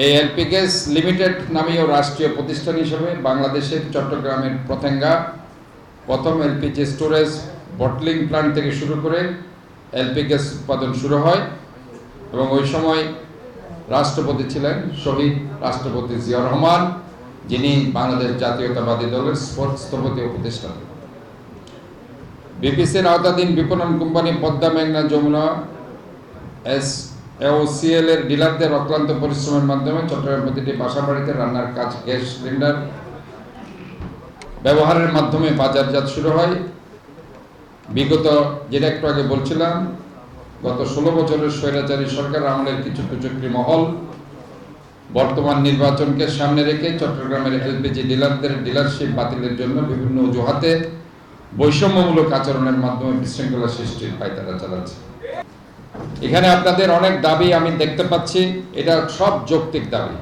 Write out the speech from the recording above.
এই LP gas limited নামীয় রাষ্ট্রীয় প্রতিষ্ঠান হিসেবে বাংলাদেশের চট্টগ্রামের প্রথেঙ্গা, প্রথম এলপিজি স্টোরেজ বটলিং প্ল্যান্ট থেকে শুরু করে এলপি গ্যাস উৎপাদন শুরু হয় এবং ওই সময় রাষ্ট্রপতি ছিলেন শহীদ রাষ্ট্রপতি জিয়া রহমান, যিনি বাংলাদেশ জাতীয়তাবাদী দলের স্থপতি উপদেষ্টা বিপিসির আওতাধীন বিপণন কোম্পানি পদ্মা মেঘনা যমুনা এস এওসিএল এর ডিলারদের অক্লান্ত পরিশ্রমের মাধ্যমে চট্টগ্রাম প্রতিটি বাসাবাড়িতে রান্নার কাজ, গ্যাস সিলিন্ডার ব্যবহারের মাধ্যমে বাজারজাত শুরু হয়। বিগত, যেটা একটু আগে বলছিলাম, গত ষোলো বছরের স্বৈরাচারী সরকার আমলের কিছু কুচক্রি মহল বর্তমান নির্বাচনকে সামনে রেখে চট্টগ্রামের এলপিজি ডিলারদের ডিলারশিপ বাতিলের জন্য বিভিন্ন অজুহাতে বৈষম্যমূলক আচরণের মাধ্যমে বিশৃঙ্খলা সৃষ্টির পায়তারা চালাচ্ছে। এখানে আপনাদের অনেক দাবি আমি দেখতে পাচ্ছি। এটা সব যৌক্তিক দাবি।